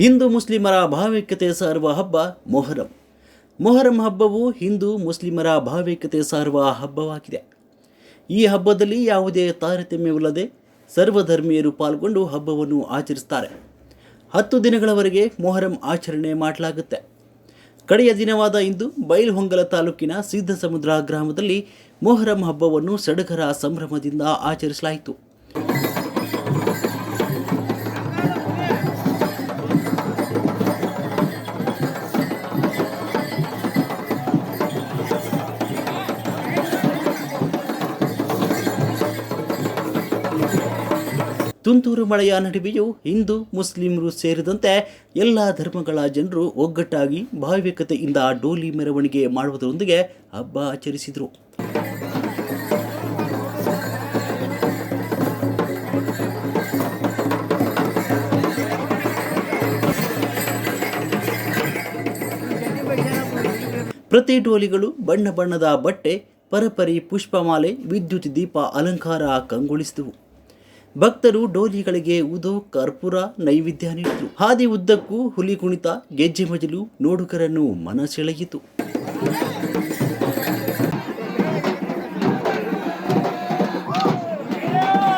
ಹಿಂದೂ ಮುಸ್ಲಿಮರ ಭಾವೈಕ್ಯತೆ ಸಾರುವ ಹಬ್ಬ ಮೊಹರಂ. ಮೊಹರಂ ಹಬ್ಬವು ಹಿಂದೂ ಮುಸ್ಲಿಮರ ಭಾವೈಕ್ಯತೆ ಸಾರುವ ಹಬ್ಬವಾಗಿದೆ. ಈ ಹಬ್ಬದಲ್ಲಿ ಯಾವುದೇ ತಾರತಮ್ಯವಿಲ್ಲದೆ ಸರ್ವಧರ್ಮೀಯರು ಪಾಲ್ಗೊಂಡು ಹಬ್ಬವನ್ನು ಆಚರಿಸ್ತಾರೆ ಹತ್ತು ದಿನಗಳವರೆಗೆ ಮೊಹರಂ ಆಚರಣೆ ಮಾಡಲಾಗುತ್ತೆ. ಕಡೆಯ ದಿನವಾದ ಇಂದು ಬೈಲ್ಹೊಂಗಲ ತಾಲೂಕಿನ ಸಿದ್ಧಸಮುದ್ರ ಗ್ರಾಮದಲ್ಲಿ ಮೊಹರಂ ಹಬ್ಬವನ್ನು ಸಡಗರ ಸಂಭ್ರಮದಿಂದ ಆಚರಿಸಲಾಯಿತು. ತುಂತುರು ಮಳೆಯ ನಡುವೆಯೂ ಹಿಂದೂ ಮುಸ್ಲಿಮರು ಸೇರಿದಂತೆ ಎಲ್ಲ ಧರ್ಮಗಳ ಜನರು ಒಗ್ಗಟ್ಟಾಗಿ ಭಾವಿಕತೆಯಿಂದ ಡೋಲಿ ಮೆರವಣಿಗೆ ಮಾಡುವುದರೊಂದಿಗೆ ಹಬ್ಬ ಆಚರಿಸಿದರು. ಪ್ರತಿ ಡೋಲಿಗಳು ಬಣ್ಣ ಬಣ್ಣದ ಬಟ್ಟೆ, ಪರಪರಿ, ಪುಷ್ಪಮಾಲೆ, ವಿದ್ಯುತ್ ದೀಪ, ಅಲಂಕಾರ ಕಂಗೊಳಿಸಿದವು. ಭಕ್ತರು ಡೋಲಿಗಳಿಗೆ ಉದೋ ಕರ್ಪೂರ ನೈವೇದ್ಯ ನೀಡಿತು ಹಾದಿ ಉದ್ದಕ್ಕೂ ಹುಲಿ ಕುಣಿತ, ಗೆಜ್ಜೆ ಮಜಲು ನೋಡುಗರನ್ನು ಮನ ಸೆಳೆಯಿತು